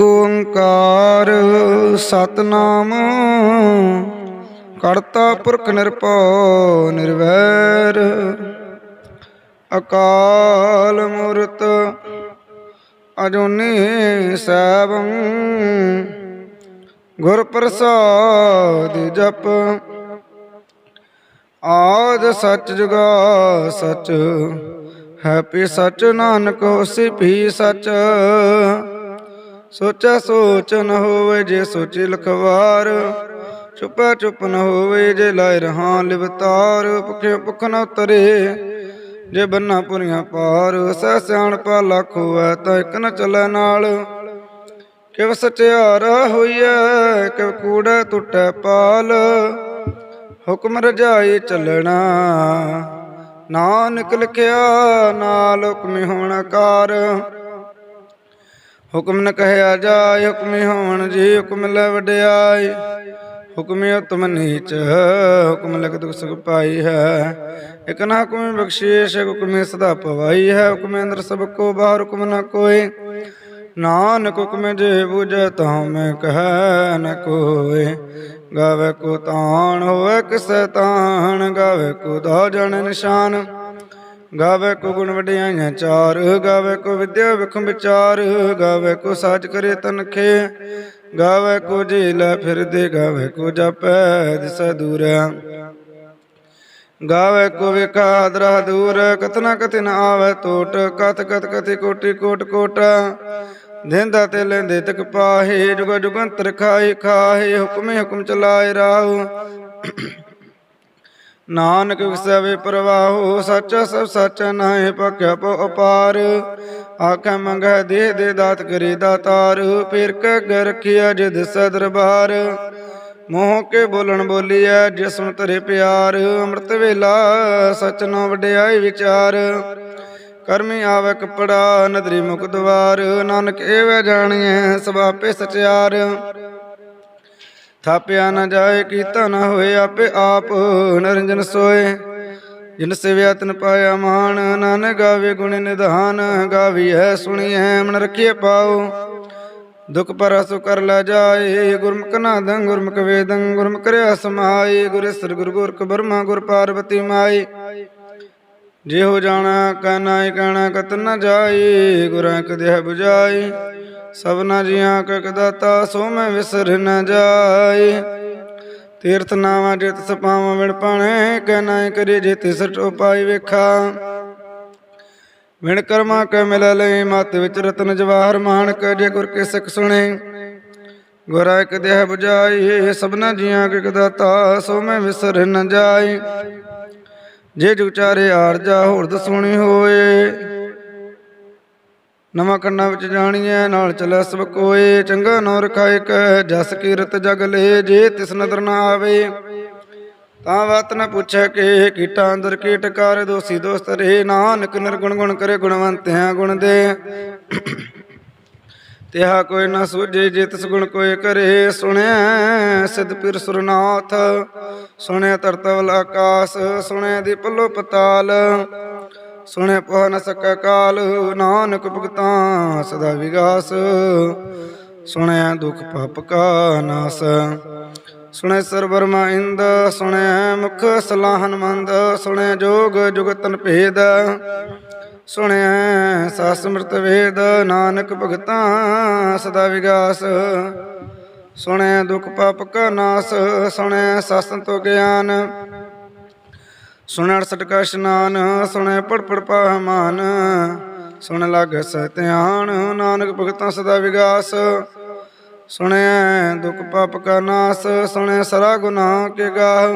ਓੰਕਾਰ ਸਤਨਾਮ। ਕਰਤਾ ਪੁਰਖ ਨਿਰਭਉ ਨਿਰਵੈਰ। ਅਕਾਲ ਮੂਰਤ ਅਜੂਨੀ ਸੈਭੰ। ਗੁਰ ਪ੍ਰਸਾਦ ਜਪ। ਆਦ ਸਚ ਜੁਗਾ ਸਚ। ਹੈਪੀ ਸੱਚ ਨਾਨਕ ਹੋਸੀ ਭੀ ਸੱਚ। ਸੋਚਾ ਸੋਚ ਨ ਹੋਵੇ ਜੇ ਸੋਚੀ ਲਖਵਾਰ ਚੁੱਪਾ ਚੁੱਪ ਨ ਹੋਵੇ ਜੇ ਲਾਇ ਰਹਾ ਲਿਵਤਾਰ ਭੁਖੇ ਭੁਖ ਨ ਉਤਰੇ ਜੇ ਬੰਨਾ ਪੁਰੀਆਂ ਪਾਰ, ਸਹਿ ਸਿਆਣਪਾ ਲੱਖ ਹੋਵੇ ਤਾਂ ਇੱਕ ਨ ਚੱਲੇ ਨਾਲ। ਕਿਵ ਸਚਿਆਰ ਹੋਈਐ, ਕਿਵ ਕੂੜਾ ਟੁੱਟੈ ਪਾਲ, ਹੁਕਮ ਰਜਾਈ ਚੱਲਣਾ। ਨਾਨਕ ਲਿਖਿਆ, ਨਾਲ ਹੁਕਮੀ ਹੋਣ ਕਾਰ ਹੁਕਮ ਨ ਕਹਿਆ ਜਾਏ, ਹੁਕਮੀ ਹੋਣ ਜੀ, ਹੁਕਮ ਲੈ ਵਡਿਆਈ। ਹੁਕਮੀ ਉਤਮ ਨੀਚ, ਹੁਕਮ ਲਗ ਦੁਖ ਸੁਖ ਪਾਈ ਹੈ। ਇਕ ਨਾ ਹੁਕਮੀ ਬਖਸ਼ੀਸ਼, ਹੁਕਮੀ ਸਦਾ ਪਵਾਈ ਹੈ। ਹੁਕਮੇ ਅੰਦਰ ਸਭ ਕੋ ਬਾਹਰ, ਹੁਕਮ ਨ ਕੋਏ ਨਾਨਕ ਹੁਕਮ ਜੇ ਬੁਝੈ, ਤਾਂ ਮੈਂ ਕਹੈ ਨ ਕੋਏ ਗਾਵੇ ਕੋ ਤਾਣ ਹੋਵੇ, ਕਿਸੈ ਤਾਣ, ਗਾਵੇ ਕੋ ਦਾ ਜਣ ਨਿਸ਼ਾਨ। ਗਾਵੇ ਕੋ ਗੁਣ ਵਡਿਆਈਆਂ ਚਾਰ, ਗਾਵੇ ਕੋ ਵਿਦਿਆ ਵਿਖਮ ਵਿਚਾਰ, ਗਾਵੇ ਕੋ ਸਾਜ ਕਰੇ ਤਨਖੇ ਗਾਵੇ ਕੋ ਜੀ ਲੈ ਫਿਰਦੇ, ਗਾਵੇ ਕੋ ਜਪੈ ਦਿਸੈ ਦੂਰ। ਗਾਵੇ ਕੋ ਵਿਖਾ ਦਰਾ ਦੂਰ ਕਤਨਾ ਕਤਿ ਆਵੇ ਟੋਟ, ਕਤ ਕਤ ਕਤੀ ਕੋਟੀ ਕੋਟ ਕੋਟ। ਦੇਂਦਾ ਤੇ ਲੈਂਦੇ ਤਕ ਪਾਹੇ, ਜੁਗ ਜੁਗੰਤਰ ਖਾਏ ਖਾਏ ਹੁਕਮੇ ਹੁਕਮ ਚਲਾਏ ਰਾਹੂ। ਨਾਨਕ ਵਿਸਵੇ ਪ੍ਰਵਾਹੋ, ਸੱਚਾ ਸਭ ਸੱਚਾ ਨਾਹਿ ਪਕਿਆ ਪੋ ਅਪਾਰ। ਆਖੈ ਮੰਗੈ ਦੇ ਦੇ ਦਾਤ ਕਰੀ ਦਾਤਾਰ, ਫਿਰ ਕੈ ਗ ਜਿਦ ਸੈ ਦਰਬਾਰ। ਮੋਹ ਕੇ ਬੋਲਣ ਬੋਲੀਐ ਜਿਸਮ ਤਰੇ ਪਿਆਰ, ਅੰਮ੍ਰਿਤ ਵੇਲਾ ਸਚ ਨੋ ਵਡਿਆਈ ਵਿਚਾਰ। ਕਰਮੀ ਆਵੇ ਕਪੜਾ, ਨਦਰੀ ਮੁਖ ਦਵਾਰ, ਨਾਨਕ ਏਵੇਂ ਜਾਣੀਐ ਸਭ ਆਪੇ ਸਚਿਆਰ। ਥਾਪਿਆ ਨਾ ਜਾਏ ਕੀਤਾ ਨਾ ਹੋਏ ਆਪੇ ਆਪ, ਨਰਿੰਜਨ ਸੋਏ। ਜਿਨ ਸਿਵਿਆ ਤਨ ਪਾਇਆ ਮਾਨ ਨਾਨਕ ਗਾਵੇ ਗੁਣ ਨਿਧਾਨ, ਗਾਵੀ ਹੈ ਸੁਣੀਐ ਮਨ ਰਖੀਏ ਪਾਉ ਦੁਖ ਪਰ ਕਰ ਲੈ ਜਾਏ, ਗੁਰਮੁਖ ਨਾਦੰ, ਗੁਰਮੁਖ ਵੇਦੰ, ਗੁਰਮੁਖ ਰਿਆ ਸਮਾਈ ਗੁਰੇਸਰ ਗੁਰ ਗੋਰਖ ਬਰਮਾ ਗੁਰ ਪਾਰਵਤੀ ਮਾਈ ਜੇ ਹੋ ਜਾਣਾ ਕਾਨਾ ਕਹਿਣਾ, ਕਤ ਨ ਜਾਈ ਗੁਰਾਂ ਕਦੇ 부ਜਾਈ ਸਭਨਾ ਜੀਆਂ ਕਾ ਕਦਾਤਾ ਸੋ ਮੈਂ ਵਿਸਰ ਨ ਜਾਈ ਤੀਰਥ ਨਾਵਾ ਜਿਤ ਸਪਾਵਾਂ ਵਿਣ ਪਾਣੇ ਕਹਿ ਨਾ ਕਰੀ ਜੇ ਤਿਸ ਟੋਪਾਈ ਵੇਖਾ। ਵਿਣ ਕਰਮਾ ਕੈ ਮਿਲ ਲਈ ਮਤ ਵਿੱਚ ਰਤਨ ਜਵਾਹਰ ਮਾਨਕ ਜੇ ਗੁਰ ਕੇ ਸਿੱਖ ਸੁਣੇ। ਗੁਰਾ ਇੱਕ ਦੇਹ 부ਜਾਈ ਸਭਨਾ ਜੀਆਂ ਕਾ ਕਦਾਤਾ ਸੋ ਮੈਂ ਵਿਸਰ ਨ ਜਾਈ ਜੇ ਜੁਚਾਰੇ ਆਰਜਾ ਹੋਰ ਦਸੂਣੀ ਹੋਏ। ਨਵਾਂ ਕੰਨਾਂ ਵਿੱਚ ਜਾਣੀਐ, ਨਾਲ ਚੱਲੈ ਸਭ ਕੋਏ। ਚੰਗਾ ਨੋ ਰਖਾਇ ਕੈ ਜਸ ਕੀਰਤ ਜਗ ਲੇ, ਜੇ ਤਿਸ ਨਦਰ ਨਾ ਆਵੇ। ਤਾਂ ਵਤ ਨ ਪੁੱਛੈ ਕਿ, ਕੀਟਾ ਅੰਦਰ ਕੀਟ ਕਰ, ਦੋਸੀ ਦੋਸਤ ਰੇ। ਨਾਨਕ ਨਿਰਗੁਣ ਗੁਣ ਕਰੇ ਗੁਣਵੰਤਿਆਂ ਗੁਣ ਦੇ। ਤਿਹਾ ਕੋਈ ਨਾ ਸੂਝੇ, ਜੇ ਤਿਸ ਗੁਣ ਕੋਈ ਕਰੇ। ਸੁਣਿਆ ਸਿਧ ਪਿਰ ਸੁਰਨਾਥ ਸੁਣਿਆ ਤਰਤਵਲ ਆਕਾਸ ਸੁਣਿਆ ਦੀ ਪੱਲੋ ਪਤਾਲ ਸੁਣਿਆ ਪਹ ਨ ਸਕੈ ਕਾਲ, ਨਾਨਕ ਭਗਤਾਂ ਸਦਾ ਵਿਗਾਸ। ਸੁਣਿਆ ਦੁਖ ਪਾਪ ਕਾ ਨਾਸ। ਸੁਣਿਆ ਸਰਬਰਮਾ ਇੰਦ ਸੁਣਿਆ ਮੁਖ ਸਲਾਹਨ ਮੰਦ ਸੁਣਿਆ ਜੋਗ ਜੁਗਤਨ ਭੇਦ। ਸੁਣਿਆ ਸਾਸ ਸਮਰਤ ਵੇਦ, ਨਾਨਕ ਭਗਤਾਂ ਸਦਾ ਵਿਗਾਸ। ਸੁਣਿਆ ਦੁਖ ਪਾਪ ਕਾ ਨਾਸ। ਸੁਣੈ ਸੁਣਿਆ ਸਤਸੰਤੋ ਗਿਆਨ। ਸੁਣਿਆ ਸਟਕਾ ਇਸ਼ਨਾਨ, ਸੁਣੈ ਪੜ ਪੜ ਪਾਹਮਾਨ ਸੁਣ ਲਗ ਸਤਿਆਨ ਨਾਨਕ ਭਗਤਾਂ ਸਦਾ ਵਿਗਾਸ। ਸੁਣਿਆ ਦੁਖ ਪਾਪ ਕਾ ਨਾਸ ਸੁਣਿਆ ਸਰਾ ਗੁਨਾਹ ਕੇ ਗਾਹ।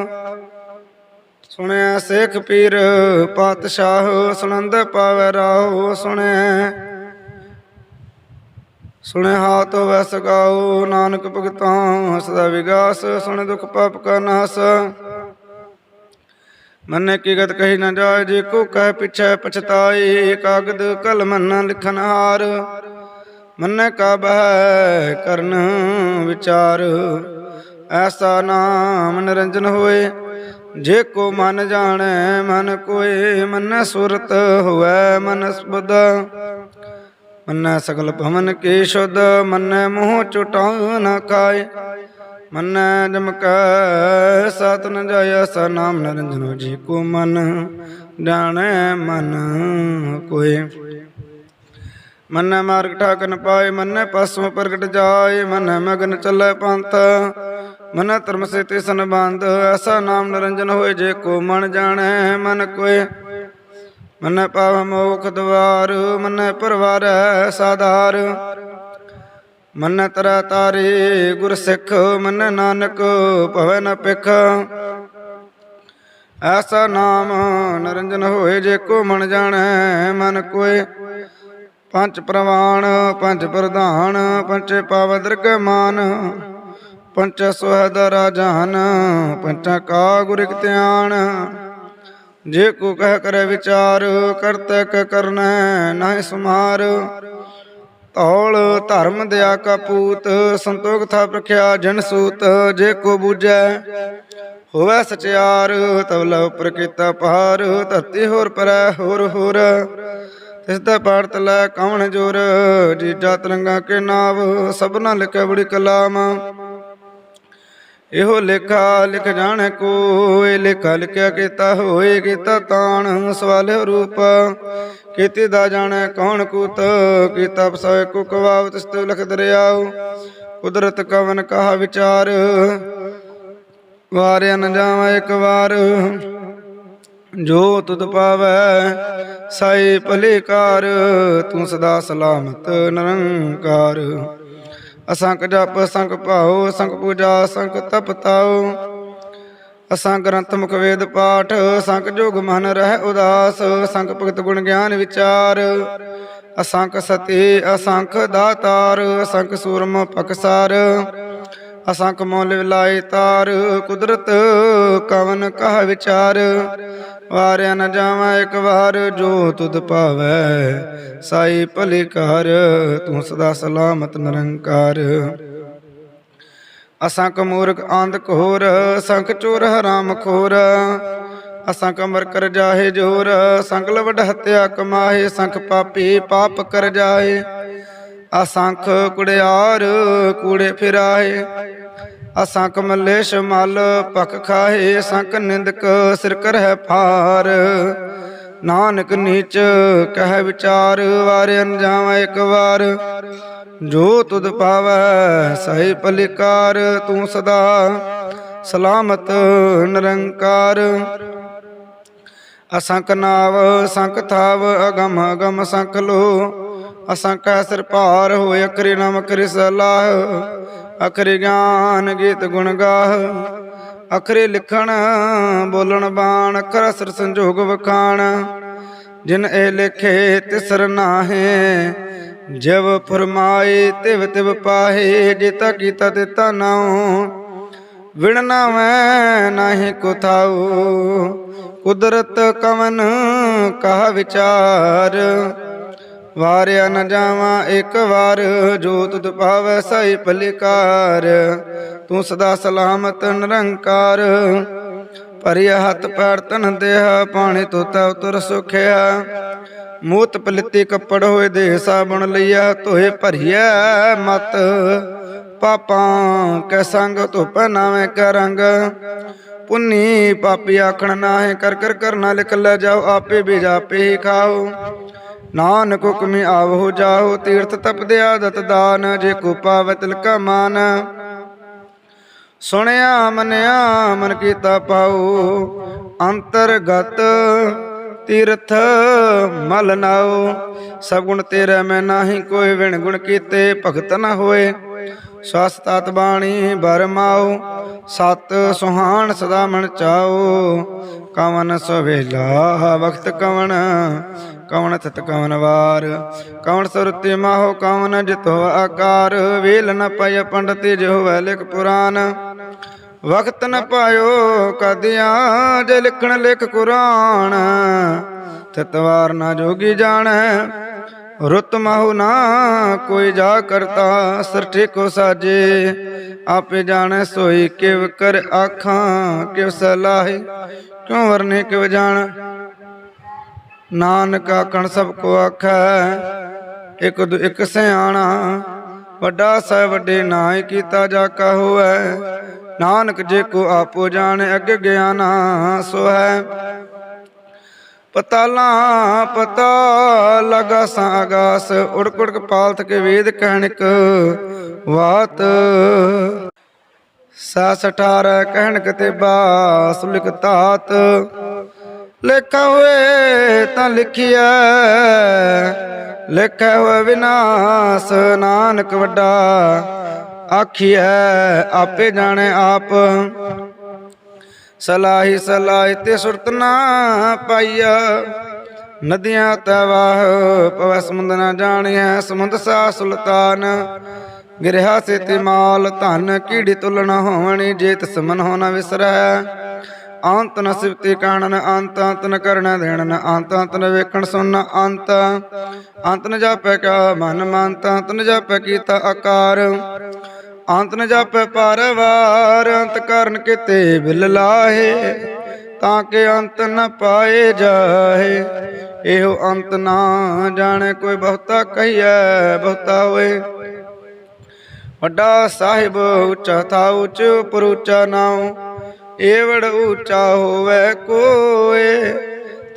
ਸੁਣਿਆ ਸੇਖ ਪੀਰ ਪਾਤਸ਼ਾਹ, ਸੁਣੰਦ ਪਾਵੈ ਰਾਹੋ। ਸੁਣਿਆ ਸੁਣਿਆ ਹਾਥ ਵਸ ਗਾਓ ਨਾਨਕ ਭਗਤਾਂ ਸਦਾ ਵਿਗਾਸ, ਸੁਣ ਦੁਖ ਪਾਪ ਕਾ ਨਾਸ। ਮੰਨੇ ਕੀ ਗਤ ਕਹੀ ਨਾ ਜਾਏ, ਜੇ ਕੋ ਕਹਿ ਪਿਛੈ ਪਛਤਾਈ, ਕਾਗਦ ਕਲਮ ਨ ਲਿਖਨ ਹਾਰ। ਮਨ ਕਾ ਬਹਿ ਕਰਨ ਵਿਚਾਰ, ਐਸਾ ਨਾਮ ਨਿਰੰਜਨ ਹੋਏ। ਜੇ ਕੋ ਮਨ ਜਾਣੈ, ਮਨ ਕੋਏ ਮਨ ਸੁਰਤ ਹੋਵੈ, ਮਨ ਸੁਬਦ। ਮੰਨੈ ਸਗਲ ਭਵਨ ਕੀ ਸ਼ੁੱਧ, ਮੰਨੈ ਮੋਹ ਚੁਟਾ ਨਾ ਖਾਏ। ਮਨ ਜਮਕ ਕੈ ਸਤ ਨ ਜਾਇਆ ਸਾ ਨਾਮ ਨਰੰਜਨੋ ਜੀ ਕੋ ਮਨ। ਜਾਣੈ ਮਨ ਕੋਏ ਮੰਨੈ ਮਾਰਗ ਠਾਕਨ ਪਾਏ ਮੰਨੈ ਪਸਮ ਪ੍ਰਗਟ ਜਾਏ ਮਨ ਮਗਨ ਚੱਲੈ ਪੰਥ। ਮਨ ਧਰਮ ਸੇ ਤੇ ਸੰਬੰਧ, ਐਸਾ ਨਾਮ ਨਿਰੰਜਨ ਹੋਏ ਜੇ ਕੋ ਮਨ ਜਾਣੈ ਮਨ ਕੋਏ ਮਨ ਪਾਵ ਮੋਖ ਦਵਾਰ, ਮੰਨੈ ਪਰਵਾਰੈ ਸਾਧਾਰ। ਮੰਨੈ ਤਰਾ ਤਾਰੇ ਗੁਰ ਸਿੱਖ, ਮੰਨੈ ਨਾਨਕ, ਭਵੈ ਨ ਪਿਖ ਐਸਾ ਨਾਮ ਨਿਰੰਜਨ ਹੋਏ ਜੇ ਕੋ ਮਨ ਜਾਣੈ, ਮਨ ਕੋਏ। ਪੰਜ ਪ੍ਰਵਾਣ ਪੰਜ ਪ੍ਰਧਾਨ ਪੰਚੇ ਪਾਵ ਦਰਗਹਿ ਮਾਨ। ਪੰਚ ਸੁਹਦ ਰਾਜਾਨ ਪੰਚਾ ਕਾ ਗੁਰ ਧਿਆਨ। ਜੇ ਕੋ ਕਹਿ ਕਰੇ ਵਿਚਾਰ ਕਰਤਕ ਕ ਕਰਨੈ, ਨਾਹਿ ਸਮਾਰ। ਧੌਲ ਧਰਮ ਦਿਆ ਕਾ ਪੂਤ, ਸੰਤੋਖ ਥਾ ਪ੍ਰਖਿਆ ਜਨ ਸੂਤ, ਜੇ ਕੋ ਬੂਝੈ ਹੋਵੇ ਸਚਿਆਰ ਤਵਲਾ ਉਪਰ ਕੀਤਾ ਪਹਾਰ, ਧਰਤੀ ਹੋਰ ਪਰੈ ਹੋਰ ਹੋਰ। ਤਿਸ ਦਾ ਪਾੜਤ ਲੈ ਕੌਣ ਜੋਰ, ਜੀਜਾ ਤਰੰਗਾ ਕੇ ਨਾਵ, ਸਭਨਾ ਲਿਖਿਆ ਬੜੀ ਕਲਾਮ। ਇਹੋ ਲਿਖਾ ਲਿਖ ਜਾਣ ਕੋਇ ਲਿਖਾ ਲਿਖਿਆ ਕੀਤਾ ਹੋਏ ਕੀਤਾ ਤਾਣ ਸਵਾਲਿਓ ਰੂਪ। ਕੀਤੀ ਦਾ ਜਾਣੈ ਕੌਣ ਕੂਤ, ਕੀਤਾ ਪਸਾਏ ਕੋ ਤਿਸ ਤੇ ਲਖ ਦਰਿਆਉ ਕੁਦਰਤ ਕਵਨ ਕਹਾ ਵਿਚਾਰ ਵਾਰਿਆ ਨ ਜਾਵਾਂ ਇੱਕ ਵਾਰ। ਜੋ ਤੁਧ ਪਾਵੈ ਸਾਈ ਭਲੇ ਕਾਰ, ਤੂੰ ਸਦਾ ਸਲਾਮਤ ਨਿਰੰਕਾਰ। ਅਸੰਖ ਜਪ ਅਸੰਖ ਭਾਉ ਅਸੰਖ ਪੂਜਾ ਅਸੰਖ ਤਪ ਤਾਉ। ਅਸੰਖ ਗ੍ਰੰਥ ਮੁਖ ਵੇਦ ਪਾਠ ਅਸੰਖ ਜੋਗ ਮਨ ਰਹਿ ਉਦਾਸ ਅਸੰਖ ਭਗਤ ਗੁਣ ਗਿਆਨ ਵਿਚਾਰ। ਅਸੰਖ ਸਤੀ, ਅਸੰਖ ਦਾਤਾਰ, ਅਸੰਖ ਸੂਰਮ ਪਕਸਾਰ ਅਸਾਂ ਕਮੋਲ ਵਿਲਾਈ ਤਾਰ, ਕੁਦਰਤ ਕਵਨ ਕਹ ਵਿਚਾਰ। ਵਾਰਿਆ ਨ ਜਾਵਾਂ ਇੱਕ ਵਾਰ, ਜੋ ਤੁਧ ਪਾਵੈ ਸਾਈ ਭਲੇ ਕਰ ਤੂੰ ਸਦਾ ਸਲਾਮਤ ਨਿਰੰਕਾਰ। ਅਸਾਂ ਮੂਰਖ ਆਂਧ ਘੋਰ ਅਸੰਖ ਚੋਰ ਹਰਾਮ ਖੋਰ। ਅਸਾਂ ਕਮਰ ਕਰ ਜਾਹੇ ਜੋਰ ਅਸੰਖ ਲਵਡ ਹਤਿਆ ਕਮਾਹੇ, ਸੰਖ ਪਾਪੀ ਪਾਪ ਕਰ ਜਾਏ। ਅਸੰਖ ਕੁੜਿਆਰ ਕੂੜੇ ਫਿਰਾਏ, ਅਸੰਖ ਮੱਲੇ ਸ਼ਮਲ ਪਖ ਖਾਏ, ਅਸੰਖ ਨਿੰਦਕ ਸਿਰ ਹੈ ਫਾਰ ਨਾਨਕ ਨੀਚ ਕਹਿ ਵਿਚਾਰ ਵਾਰ ਅਨਜਾਵਾ ਇੱਕ ਵਾਰ। ਜੋ ਤੁਧ ਪਾਵੈ ਸਹੀ ਪਲਿਕਾਰ ਤੂੰ ਸਦਾ ਸਲਾਮਤ ਨਿਰੰਕਾਰ। ਅਸੰਖ ਨਾਵ ਸੰਖ ਥਾਵ, ਅਗਮ ਅਗਮ ਸੰਖ ਲੋ। ਅਸੰਖ ਸਿਰ ਭਾਰ ਹੋਏ ਅਕਰੇ ਨਾਮ ਕਰਿ ਸਲਾਹ, ਅਖਰੇ ਗਿਆਨ ਗੀਤ ਗੁਣ ਗਾਹ, ਅਖਰੇ ਲਿਖਣ ਬੋਲਣ ਬਾਣ ਅਖਰ ਅਸਰ ਸੰਜੋਗ ਵਖਾਣ। ਜਿਨ ਇਹ ਲਿਖੇ ਤਿਸਰ ਨਾਹੇ ਜਬ ਫਰਮਾਏ ਤਿਵ ਤਿਵ ਪਾਹੇ ਜਿਤਾ ਕੀਤਾ ਤਿਤਾ ਨਾਉ, ਵਿਣ ਨਾ ਮੈਂ ਨਾਹੀ ਕੋ ਕੁਦਰਤ ਕਵਨ ਕਹ ਵਿਚਾਰ। ਵਾਰਿਆ ਨ ਜਾਵਾਂ, ਇੱਕ ਵਾਰ ਜੋ ਤੁਧ ਪਾਵੈ ਸਈ ਭਲਿਕਾਰ। ਤੂੰ ਸਦਾ ਸਲਾਮਤ, ਨਿਰੰਕਾਰ। ਭਰਿਆ ਹੱਥ ਪੈਰ ਤਨ ਦੇਹ, ਪਾਣੀ ਤੋਤਾ ਉਤਰ ਸੁਖਿਆ। ਮੂਤ ਪਲਿੱਤੀ ਕੱਪੜ ਹੋਏ ਦੇ ਸਾਬਣ ਲਈਆ ਤੋਏ ਭਰੀਐ ਮਤ। ਪਾਪਾਂ ਕੈ ਸੰਗ, ਧੁਪ ਨਾਵੇਂ ਕਰੰਗ ਰੰਗ। ਪੁੰਨੀ ਪਾਪੀ ਆਖਣ ਨਾਹੇ, ਕਰ ਕਰ ਕਰਨਾ ਲਿਖ ਲੈ ਜਾਓ, ਆਪੇ ਵੀ ਆਪੇ ਹੀ ਖਾਓ। ਨਾਨਕ ਹੁਕਮੀ ਆਵੋ ਜਾਓ ਤੀਰਥ ਤਪਦਿਆ ਦਤ ਦਾਨ, ਜੇ ਕੋ ਪਾਵੈ ਤਿਲਕਾ ਮਾਨ। ਸੁਣਿਆ, ਮਨਿਆ, ਮਨ ਕੀਤਾ ਪਾਉ ਅੰਤਰਗਤ ਤੀਰਥ ਮਲ ਨਾਉ ਸਭ ਗੁਣ ਤੇਰੇ ਮੈਂ ਨਾਹੀ ਕੋਈ ਵਿਣ ਗੁਣ ਕੀਤੇ ਭਗਤ ਨ ਹੋਏ। ਸਵਸ ਤਤ ਬਾਣੀ ਬਰਮਾਉ ਸਤ ਸੁਹਾਣ ਸਦਾ ਮਨ ਚਾਉ ਕਵਨ ਸੁਵੇਲਾ ਵਕਤ ਕਵਨ ਕਵਨ ਥਤ ਕਵਨ ਵਾਰ। ਕਵਨ ਸੁਰਤੀ ਮਾਹੋ, ਕਵਨ ਜਿਤੋ ਆਕਾਰ। ਵੇਲ ਨ ਪਇ ਪੰਡਤ ਜੋ ਹੈ ਲਿਖ ਪੁਰਾਨ। ਵਕਤ ਨ ਪਾਇਓ ਕਦਿਆਂ, ਜੇ ਲਿਖਣ ਲਿਖ ਕੁਰਾਨ। ਤਤਵਾਰ ਨਾ ਜੋਗੀ ਜਾਣੈ ਰੁਤ ਮਾਹੂ ਨਾ ਕੋਈ ਜਾ ਕਰਤਾ ਸਰਠੇ ਕੋ ਸਾਜੇ। ਆਪੇ ਜਾਣੈ ਸੋਈ ਕਿਵ ਕਰ ਆਖਾਂ, ਕਿਵ ਸਲਾਹੇ, ਕਿਉ ਵਰਨੇ ਕਿਵ ਜਾਣ। ਨਾਨਕ ਆਖਣ ਸਭ ਕੋ ਆਖੈ, ਇਕ ਦੂ ਇਕ ਸਿਆਣਾ, ਵੱਡਾ ਸਹਿ ਵੱਡੇ ਨਾਇ ਕੀਤਾ ਜਾ ਕਾ ਹੋਐ ਨਾਨਕ ਜੇ ਕੋ ਆਪੋ ਜਾਣੇ, ਅੱਗੇ ਗਿਆਨਾ ਸੋ ਹੈ ਪਤਾਲਾ, ਪਤਾ ਲਗਾ ਸਾ ਆਗਾਸ ਉੜਕ ਉੜਕ ਪਾਲਤ ਕੇ ਵੇਦ ਕਹਿਣਕ ਵਾਤ। ਸਾ ਸਠਾਰ ਕਹਿਣਕ ਤੇ ਬਾਸ ਲਿਖ ਤਾਤ। ਲਿਖਾ ਹੋਏ ਤਾਂ ਲਿਖਿਆ ਲਿਖਿਆ ਹੋਏ ਵਿਨਾਸ਼, ਨਾਨਕ ਵੱਡਾ ਆਖੀਐ, ਆਪੇ ਜਾਣੇ ਆਪ। ਸਲਾਹੀ ਸਲਾਹੀ ਤੇ ਸੁਰਤ ਨਾ ਪਾਈਆ। ਨਦੀਆਂ ਤਵਾਹ ਪਵੈ ਸਮੁੰਦ ਨਾ ਜਾਣਿਆ ਸਮੁੰਦ ਸਾ ਸੁਲਤਾਨ। ਗਿਰਹਾ ਸੇ ਤੇ ਮਾਲ, ਧਨ ਕੀੜੀ ਤੁਲਣਾ ਹੋਵਣੀ ਜੇਤ ਤਿਸ ਮਨ ਹੋਣਾ ਵਿਸਰੈ। ਅੰਤ ਨ ਸਿਵਤੀ ਕਾਣਨ, ਅੰਤ ਅੰਤ ਨ ਕਰਣਾ ਦੇਣ ਅੰਤ ਅੰਤ ਨ ਵੇਖਣ ਸੁਣਨ, ਅੰਤ ਅੰਤ ਨ ਜਾਪੈ ਕਾ ਮਨ ਮੰਤ ਅੰਤ ਨ ਜਾਪੈ ਕੀਤਾ ਆਕਾਰ। ਅੰਤ ਨ ਜਾਪੈ ਪਰਵਾਰ, ਅੰਤ ਕਰਨ ਕਿਤੇ ਬਿਲ ਲਾਹੇ, ਤਾਂ ਕਿ ਅੰਤ ਨ ਪਾਏ ਜਾਏ ਇਹੋ ਅੰਤ ਨਾ ਜਾਣੇ, ਕੋਈ ਬਹੁਤਾ ਕਹੀਐ, ਬਹੁਤਾ ਹੋਏ। ਵੱਡਾ ਸਾਹਿਬ ਉੱਚਾ ਥਾ, ਉੱਚ ਉਪਰ ਉੱਚਾ ਨਾਉ, ਏਵੜ ਉੱਚਾ ਹੋਵੇ ਕੋਏ,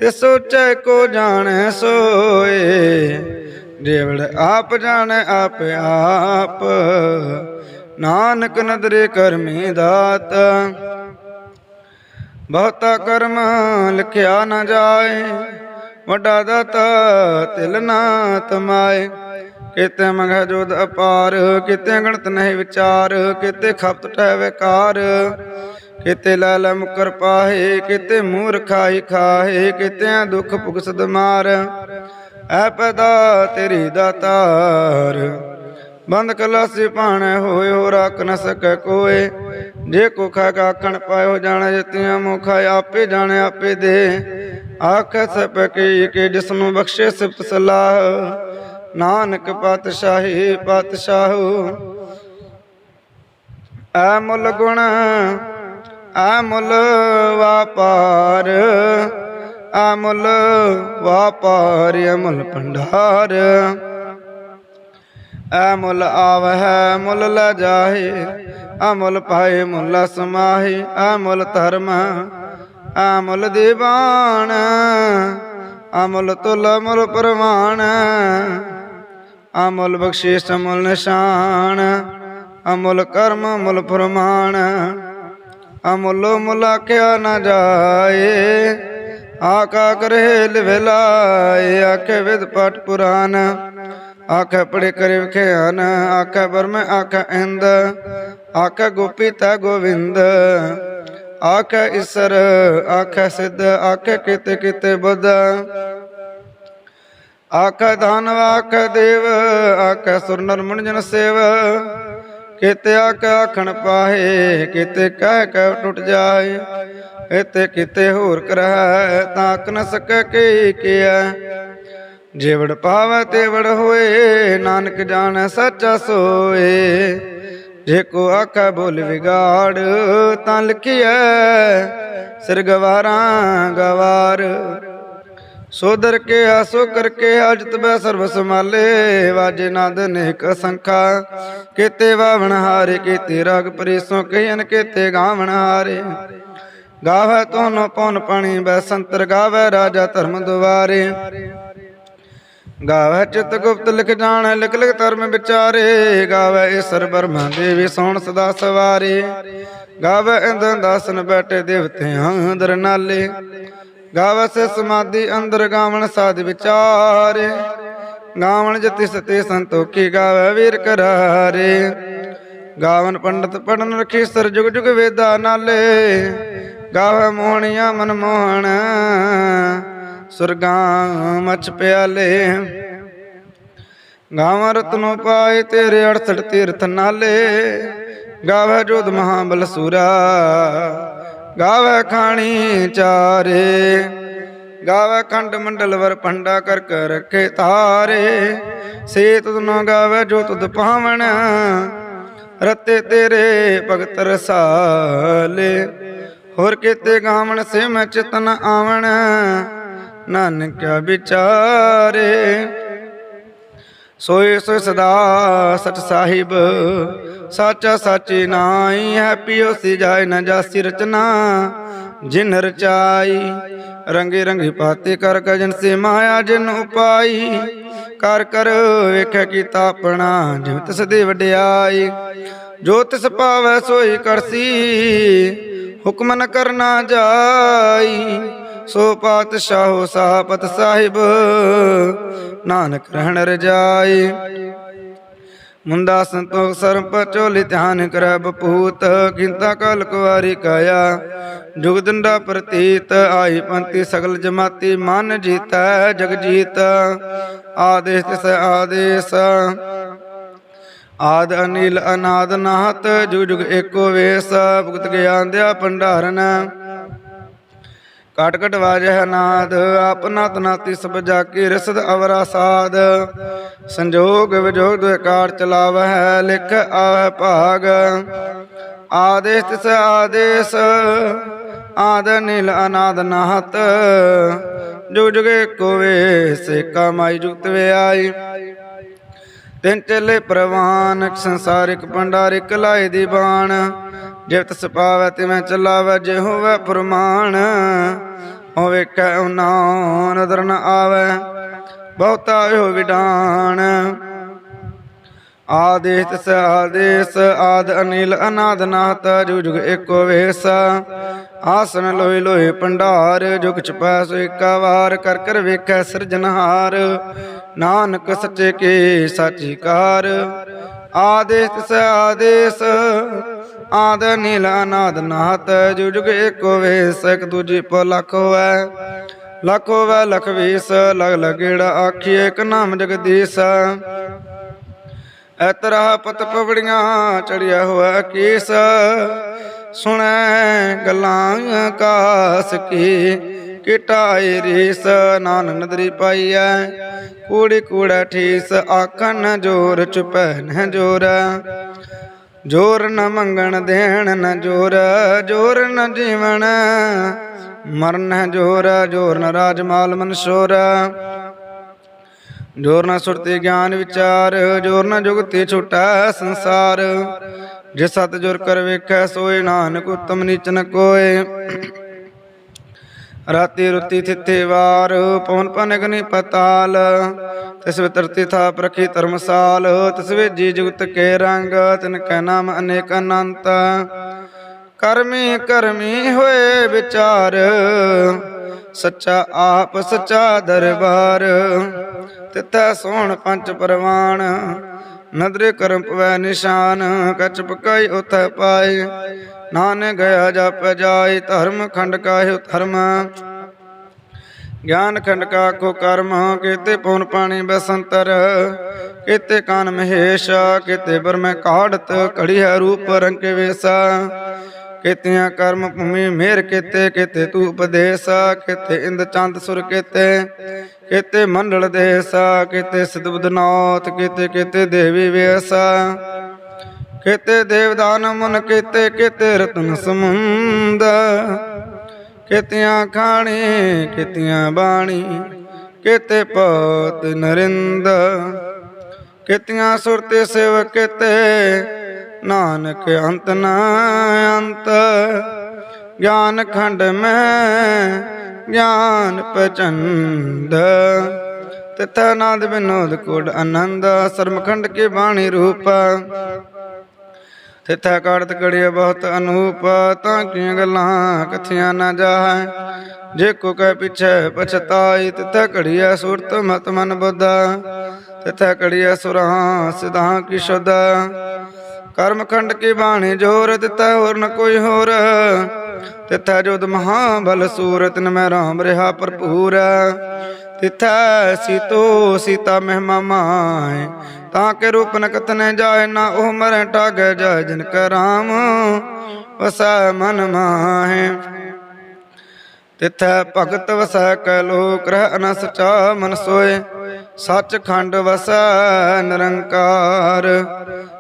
ਤੇ ਸੋਚੈ ਕੋ ਜਾਣੈ ਸੋਏ। ਜੇਵੜ ਆਪ ਜਾਣੈ, ਆਪ ਆਪ ਨਾਨਕ ਨਦਰੇ ਕਰਮੀ ਦਾਤ। ਬਹੁਤਾ ਕਰਮ ਲਿਖਿਆ ਨਾ ਜਾਏ, ਵੱਡਾ ਦਾਤਾ ਤਿਲ ਨਾ ਤਮਾਏ। ਕਿਤੇ ਮੰਗੈ ਜੋਦ ਅਪਾਰ, ਕਿਤੇ ਗਣਤ ਨਹੀਂ ਵਿਚਾਰ, ਕਿਤੇ ਖਪਤ ਠਹਿ ਵਿਕਾਰ। ਕਿਤੇ ਲੈ ਲੈ ਮੁਕਰ ਪਾਹੇ, ਕਿਤੇ ਮੂਰਖਾਈ ਖਾਹੇ ਕਿਤੇ ਦੁੱਖ ਭੁਗਸਦ ਮਾਰ ਐ ਪੈਦਾ ਤੇਰੀ ਦਾਤਾਰ। ਬੰਦ ਕਲਾਸੀ ਪਾਣੇ ਹੋਏ ਹੋ ਰੱਖ ਨ ਸਕੈ ਕੋਏ। ਜੇ ਕੋ ਖਾ ਆਖਣ ਪਾਇਓ, ਜਾਣੇ ਜਤੀਆਂ ਮੁਖਾ ਆਪੇ ਜਾਣੇ ਆਪੇ ਦੇ। ਆਖੈ ਸਪ ਕੀ, ਕਿ ਜਿਸ ਨੂੰ ਬਖਸ਼ੇ ਸਿਫਤ ਸਲਾਹ। ਨਾਨਕ ਪਾਤਸ਼ਾਹੀ, ਪਾਤਸ਼ਾਹੂ। ਐ ਮੁੱਲ ਗੁਣ, ਐ ਮੁੱਲ ਵਾਪਾਰ। ਐ ਮੁੱਲ ਵਾਪਾਰ, ਐ ਮੁੱਲ ਭੰਡਾਰ। ਐ ਮੁੱਲ ਆਵਹਿ, ਮੁੱਲ ਲੈ ਜਾਹੇ, ਐ ਮੁੱਲ ਪਾਏ ਮੁੱਲ ਸਮਾਹੇ, ਐ ਧਰਮ, ਐ ਮੁੱਲ ਦੀਵਾਨ, ਐ ਤੁਲ, ਮੁੱਲ ਪ੍ਰਮਾਣ ਅਮੁੱਲ ਬਖਸ਼ਿਸ਼ ਅਮੁੱਲ ਨਿਸ਼ਾਨ ਅਮੁੱਲ ਕਰਮ ਅਮੁੱਲ ਫਰਮਾਨ ਅਮੁੱਲ ਮੁੱਲ ਆਖਿਆ ਨਾ ਜਾਏ ਆਕਾ ਕਰੇ ਲਿਵਲਾਏ ਆਖੇ ਵਿਦ ਪਟ ਪੁਰਾਨ ਆਖੇ ਪੜੇ ਕਰੇ ਵਿਖਿਆਨ ਆਖੇ ਬਰਮ ਆਖੇ ਇੰਦ, ਆਖੇ ਗੋਪੀ ਤਾ ਗੋਵਿੰਦ। ਆਖੇ ਈਸਰ, ਆਖੇ ਸਿੱਧ, ਆਖੇ ਕਿਤੇ ਕਿਤੇ ਬੁੱਧ। ਆਖੈ ਧਨ ਆਖੈ ਦੇਵ, ਆਖੈ ਸੁਰ ਨਰ ਜਨ ਸੇਵ। ਕਿਤੇ ਆਖ ਆਖਣ ਪਾਹੇ, ਕਿਤੇ ਕਹਿ ਕਹਿ ਟੁੱਟ ਜਾਏ। ਇਤੇ ਕਿਤੇ ਹੋਰ ਕਰਹਿ, ਤਾਂ ਆਖ ਨ ਸਕੈ ਕੀ ਕੀਆ ਜੇਵੜ ਪਾਵੈ ਤੇਵੜ ਹੋਏ, ਨਾਨਕ ਜਾਣੈ ਸੱਚਾ ਸੋਏ। ਜੇ ਕੋ ਆਖੈ ਬੋਲ ਵਿਗਾੜ, ਤਾਂ ਲਿਖਿਐ ਸਿਰ ਗਵਾਰਾਂ ਗਵਾਰ। ਸੋ ਦਰ ਕੇ ਆਸੋ ਕਰਕੇ ਅਜਤ ਬੈ ਸਰਬ ਸਮਾਲੇ ਵਾਜੇ ਨਾਦ ਨੇਕ ਸੰਖਾ, ਕੀਤੇ ਵਾਵਣ ਹਾਰੇ, ਕੀਤੇ ਰਾਗ ਪਰੇਸੋਂ ਕਹਿਨ ਕੀਤੇ ਗਾਵਣ ਹਾਰੇ। ਗਾਵੇ ਤੋਨ ਪਉਨ ਪਾਣੀ, ਬੈ ਸੰਤਰ ਗਾਵੇ ਰਾਜਾ ਧਰਮ ਦੁਆਰੇ। ਗਾਵੇ ਚਿਤ ਗੁਪਤ ਲਿਖ ਜਾਣ, ਲਿਖ ਲਿਖ ਧਰਮ ਵਿਚਾਰੇ। ਗਾਵੇ ਈਸਰ ਬਰਮਾ ਦੇਵੀ ਸੋਣ ਸਦਾ ਸਵਾਰੇ। ਗਾਵੇ ਇੰਦਨ ਦਾਸਨ ਬੈਠੇ ਦੇਵਤਿਆਂ ਅੰਦਰ ਨਾਲੇ। ਗਾਵੈ ਸੇ ਸਮਾਧੀ ਅੰਦਰ ਗਾਵਣ ਸਾਧ ਵਿਚਾਰੇ। ਗਾਵਣ ਜਤੀ ਸਤੇ ਸੰਤੋਖੀ ਗਾਵੈ ਵੀਰ ਕਰਾਰੇ। ਗਾਵਨ ਪੰਡਤ ਪੜਨ ਰਖੀ ਸਰ ਜੁਗ ਜੁਗ ਵੇਦਾ ਨਾਲੇ। ਗਾਵੈ ਮੋਹਣੀਆਂ ਮਨ ਮੋਹਣ ਸੁਰਗਾਂ ਮਚ ਪਿਆਲੇ। ਗਾਵਾਂ ਰਤਨੋ ਪਾਏ ਤੇਰੇ 68 ਤੀਰਥ ਨਾਲੇ। ਗਾਵੈ ਜੋਧ ਮਹਾਬਲ ਬਲਸੂਰਾ ਗਾਵੇ ਖਾਣੀ ਚਾਰੇ। ਗਾਵੇ ਖੰਡ ਮੰਡਲ ਵਰ ਪੰਡਾ ਕਰ ਕਰ ਰਖੇ ਤਾਰੇ। ਸੇ ਤੁਧ ਨ ਗਾਵੇ ਜੋ ਤੁਧ ਪਾਵਣ, ਰਤੇ ਤੇਰੇ ਭਗਤ ਰਸਾਲੇ। ਹੋਰ ਕੀਤੇ ਗਾਵਣ ਸੇ ਮੈਂ ਚਿਤਨ ਆਵਣ ਨਾਨਕ ਵਿਚਾਰੇ। ਸੋਏ ਸੋਏ ਸਦਾ ਸਚ ਸਾਹਿਬ, ਸਾਚਾ ਸਾਚੀ ਨਾਈ ਹੈ ਪਿਓ ਸੀ ਜਾਏ ਨ ਜਾਸੀ ਰਚਨਾ। ਜਿਨ ਰਚਾਈ, ਰੰਗੇ ਰੰਗੇ ਪਾਤੇ ਕਰ ਗਜਨ ਸੇ ਮਾਇਆ ਜਿਨ ਉਪਾਈ। ਕਰ ਕਰ ਵੇਖੈ ਕੀਤਾ ਆਪਣਾ ਜਿਵ ਤਿਸ ਦੇ ਵਡਿਆਈ। ਜੋ ਤਿਸ ਪਾਵੈ ਸੋਈ ਕਰਸੀ, ਹੁਕਮ ਨ ਕਰਨਾ ਜਾਈ। ਸੋ ਪਾਤਸ਼ਾਹੋ ਸਾਪਤ ਸਾਹਿਬ, ਨਾਨਕ ਰਹਿਣ ਰਜਾਈ। ਮੁੰਦਾ ਸੰਤੋਖ ਸਰਪ ਚੋਲੀ ਧਿਆਨ ਕਰੈ ਬਪੂਤ ਕਿੰਤਾ ਕਲ ਕੁਵਾਰੀ ਕਾਇਆ। ਜੁਗ ਦੰਡਾ ਪ੍ਰਤੀਤ, ਆਈ ਪੰਤੀ ਸਗਲ ਜਮਾਤੀ ਮਨ ਜੀਤੈ ਜਗ ਜੀਤ। ਆਦੇਸ ਤਿਸ ਆਦੇਸ। ਆਦ ਅਨੀਲ ਅਨਾਦ ਨਾਹਤ ਜੁਗ ਜੁਗ ਏਕੋ ਵੇਸ। ਭੁਗਤ ਗਿਆਨ ਦਿਆ ਭੰਡਾਰਨ। ਕਟ ਕਟ ਵਾਜਹਿ ਨਾਦ ਆਪਨਾ ਤਨਾਤੀ ਸਭ ਜਾ ਕੇ ਰਸਦ ਅਵਰਾ ਸਾਦ। ਸੰਜੋਗ ਵਿਜੋਗ ਦੁਇ ਕਾਰ ਚਲਾਵਹਿ, ਲਿਖ ਆਵਹਿ ਭਾਗ। ਆਦੇਸ ਤਿਸ ਆਦੇਸ, ਆਦ ਨੀਲ ਅਨਾਦ ਨਾਹਤ। ਜੁਗ ਜੁਗ ਏਕੋ ਵੇਸ ਕਮਾਈ ਜੁਗਤ ਵੇ ਆਈ ਤਿੰਨ ਚਲੇ ਪ੍ਰਵਾਨ ਸੰਸਾਰਿਕ ਭੰਡਾਰਿਕ ਲਾਏ ਦੀ ਬਾਣ। ਜਿਵ ਤਿਸ ਪਾਵੈ ਤਿਵੇਂ ਚਲਾਵੈ, ਜੇ ਹੋਵੈ ਪ੍ਰਮਾਣ, ਹੋਵੇ ਕੈ ਉਨਾ ਨਦਰ ਨ ਆਵੈ, ਬਹੁਤਾ ਹੋ ਵਿਡਾਣ ਆਦੇਸ ਤਿਸ ਆਦੇਸ, ਆਦ ਅਨਿਲ ਅਨਾਦ ਨਾਤ ਜੁਗ ਜੁਗ ਏਕੋ ਵੇਸ। ਆਸਨ ਲੋਏ ਲੋਏ ਭੰਡਾਰ, ਜੁਗ ਚਪੈ ਸੋ ਏਕਾ ਵਾਰ ਕਰ ਕਰ ਵੇਖੈ ਸਿਰਜਨਹਾਰ ਨਾਨਕ ਸੱਚੇ ਕੇ ਸਾਚੀ ਕਾਰ। ਆਦੇਸ ਤਿਸ ਆਦੇਸ, ਆਦ ਨੀਲ ਅਨਾਦ ਨਾਤ ਜੁਗ ਜੁਗ ਏਕੋ ਵੇਸ, ਇੱਕ ਦੂਜੀ ਪੋ ਲਖ ਹੋਐ ਲਖ ਵੀਸ, ਲਗ ਲਗੇੜਾ ਆਖੀਏ ਇੱਕ ਨਾਮ ਜਗਦੀਸ਼। ਐਤਰਾ ਪਤ ਪਵੜੀਆਂ ਚੜਿਆ ਹੋਇਆ ਕੀਸ, ਸੁਣੈ ਗੱਲਾਂ ਕਾਸ ਕੀ। ਕਿਟਾਏ ਰੀਸ ਨਾਨ ਨਦਰੀ ਪਾਈਐ। ਕੂੜੀ ਕੂੜਾ ਠੀਸ, ਆਖਣ ਜੋਰ ਚੁਪੈ ਨ ਜੋਰ। ਜੋਰ ਨ ਮੰਗਣ ਦੇਣ ਨ ਜੋਰ ਜੋਰ ਨ ਜੀਵਨ ਮਰਨ ਜੋਰ। ਜੋਰ ਨ ਰਾਜਮਾਲ ਮਨਸ਼ੋਰ ਜੋਰ ਨਾ ਸੁਰਤੀ ਗਿਆਨ ਵਿਚਾਰ, ਜੋਰ ਨਾ ਜੁਗਤੀ ਛੁਟਾ ਸੰਸਾਰ। ਜੇ ਸਤ ਜੁਰ ਕਰ ਵੇਖੈ, ਸੋਏ ਨਾਨਕ ਉਤਮ ਨੀਚ ਨ ਕੋਏ। ਰਾਤੀ ਰੁਤੀ ਥਿੱਥੇ ਵਾਰ, ਪਵਨ ਪਨਗਨੀ ਪਤਾਲ। ਤਿਸ ਵਿਤਰਤੀ ਥਾ ਪ੍ਰਖੀ ਧਰਮਸਾਲ, ਤਿਸ ਵੇਜੀ ਜੁਗਤ ਕੇ ਰੰਗ, ਤਿਨ ਕੈ ਨਾਮ ਅਨੇਕ ਅਨੰਤ। ਕਰਮੀ ਕਰਮੀ ਹੋਏ ਵਿਚਾਰ, ਸੱਚਾ ਆਪ ਸੱਚਾ ਦਰਬਾਰ। ਤਿੱਥੈ ਸੋਹਣ ਪੰਜ ਪਰਵਾਨ ਨਦਰੇ ਕਰਮ ਪਵੈ ਨਿਸ਼ਾਨ ਕਚ ਪਕਾਈ ਉਥੈ ਪਾਏ। ਨਾਨਕ ਗਿਆ ਜਪ ਜਾਏ ਧਰਮ ਖੰਡ ਕਾਹਿ ਧਰਮ। ਗਿਆਨ ਖੰਡ ਕਾ ਕੋ ਕਰਮ, ਕੀਤੇ ਪੂਨ ਪਾਣੀ ਬਸੰਤਰ। ਕੀਤੇ ਕਾਨ ਮਹੇਸ਼, ਕੀਤੇ ਬਰਮੈ ਕਾੜਤ, ਘੜੀ ਹੈ ਰੂਪ ਰੰਗ ਵੇਸਾ। ਕੀਤਿਆਂ ਕਰਮ ਭੂਮੀ ਮੇਰ ਕੀਤੇ ਕੀਤੇ ਤੂ ਉਪਦੇਸ ਕੀਤੇ ਇੰਦ ਚੰਦ ਸੁਰ ਕੀਤੇ ਕੀਤੇ ਮੰਡਲ ਦੇਸ। ਕੀਤੇ ਸਿਦਬਦਨਾਥ ਕੀਤੇ ਕੀਤੇ ਦੇਵੀ ਵੇਸ। ਕੀਤੇ ਦੇਵਦਾਨ ਮਨ ਕੀਤੇ ਕੀਤੇ ਰਤਨ ਸਮੁੰਦ। ਕੀਤਿਆਂ ਖਾਣੀ, ਕੀਤਿਆਂ ਬਾਣੀ, ਕੀਤੇ ਪਤ ਨਰਿੰਦ। ਕੀਤਿਆਂ ਸੁਰਤੇ ਸੇਵਕ ਕੀਤੇ, ਨਾਨਕ ਅੰਤ ਨ ਅੰਤ। ਗਿਆਨ ਖੰਡ ਮੈਂ, ਗਿਆਨ ਪਚੰਦ ਤਿਥ ਆਨੰਦ ਬਿਨੋਦ ਕੋਡ ਆਨੰਦ ਸਰਮਖੰਡ ਕੇ ਬਾਣੀ ਰੂਪਾ। ਤਿਥੈ ਕਾੜਤ ਕੜਿਆ ਬਹੁਤ ਅਨੂਪ, ਤਾਂ ਕੀਆਂ ਗੱਲਾਂ ਕਥਿਆਂ ਨਾ ਜਾਹੈ। ਜੇ ਕੋ ਕਹਿ ਪਿਛੈ ਪਛਤਾਈ, ਤਿਥੈ ਕੜਿਆ ਸੁਰਤ ਮਤ ਮਨ ਬੁੱਧਾ। ਤਿਥੈ ਕੜਿਆ ਸੁਰਾਂ ਸਿਧਾਂ ਕੀ ਸ਼ੁੱਧ। ਕਰਮ ਖੰਡ ਕੀ ਬਾਣੀ ਜੋਰ ਦਿੱਤਾ ਹੋਰ ਨ ਕੋਈ ਹੋਰ। ਤਿਥੈ ਜੋਦ ਮਹਾ ਬਲ ਸੂਰਤ ਨ ਮੈਂ ਰਾਮ ਰਿਹਾ ਭਰਪੂਰ। ਤਿਥੈ ਸਿਤੋ ਸੀਤਾ ਮਹਿਮਾ ਮਾਏ। ਤਾਂ ਕੇ ਰੂਪ ਨ ਜਾਏ, ਨਾ ਉਹ ਮਰੈ ਟਾਗੇ ਜਾਏ ਜਿਨ ਕੈ ਰਾਮ ਵਸੈ ਮਨ ਮਾਹੇ ਤਿਥੈ ਭਗਤ ਵਸੈ ਕੈ ਲੋਕ ਰਹਿ ਨ ਸਚਾ ਮਨ ਸੋਏ। ਸੱਚ ਖੰਡ ਵਸੈ ਨਿਰੰਕਾਰ।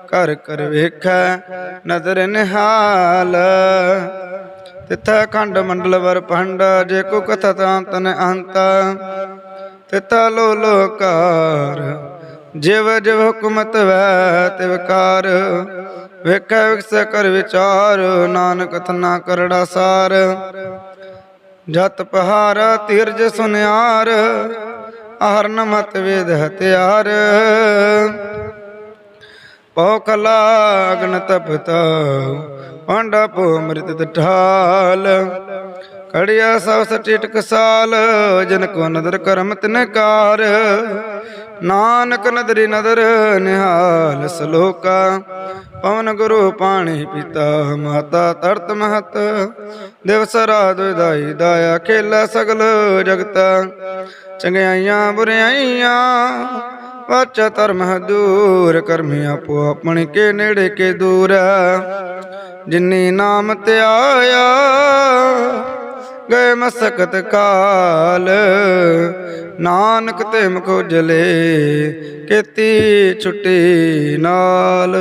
ਕਰ ਕਰ ਵੇਖੈ ਨਦਰ ਨਿਹਾਲ। ਤਿਥੈ ਖੰਡ ਮੰਡਲ ਵਰ ਪੰਡ ਜੇ ਕੋ ਕਥਾ ਤਾਂ ਤਨ ਅੰਤ। ਤਿਥੈ ਲੋ ਲੋਕਾਰ, ਜਿਵ ਜਿਵ ਹੁਕਮਤ ਵੈ ਤਿਵ ਕਾਰ। ਵੇਖੈ ਵਿਕਸ ਕਰ ਵਿਚਾਰ, ਨਾਨਕ ਤਨਾ ਕਰੜਾ ਸਾਰ। ਜਤ ਪਹਾਰਾ ਤੀਰਜ ਸੁਨਿਆਰ ਹਰਨ ਮਤ ਵੇਦ ਹਤਿਆਰ ਪੋਖਲਾ ਅਗਨ ਤਪਤਾ, ਪਾਂਡਾ ਪੋ ਮ੍ਰਿਤ ਢਾਲ ਕੜਿਆ ਸਭ ਸਟਿਟ ਕਸਾਲ, ਜਨ ਕੋ ਨਦਰ ਕਰਮ ਤਿਨ ਕਾਰ। ਨਾਨਕ ਨਦਰੀ ਨਦਰ ਨਿਹਾਲ ਸਲੋਕਾ, ਪਵਨ ਗੁਰੂ ਪਾਣੀ ਪਿਤਾ ਮਾਤਾ ਤਰਤ ਮਹਤ। ਦਿਵਸ ਰਾਤ ਵਿਦਾਈ ਦਾਇਆ ਖੇਲਾ ਸਗਲ ਜਗਤ। ਚੰਗਿਆਈਆਂ ਬੁਰਿਆਈਆਂ, ਵਾਚਾ ਧਰਮ ਦੂਰ, ਕਰਮੀ ਆਪੋ ਆਪਣ ਕੇ ਨੇੜੇ ਕੇ ਦੂਰ। ਜਿਨੀ ਨਾਮ ਧਿਆਇਆ ਗਏ ਮਸਕਤ ਕਾਲ। ਨਾਨਕ ਤੇ ਮੁਖ ਜਲੇ ਕੀਤੀ ਛੁੱਟੀ ਨਾਲ।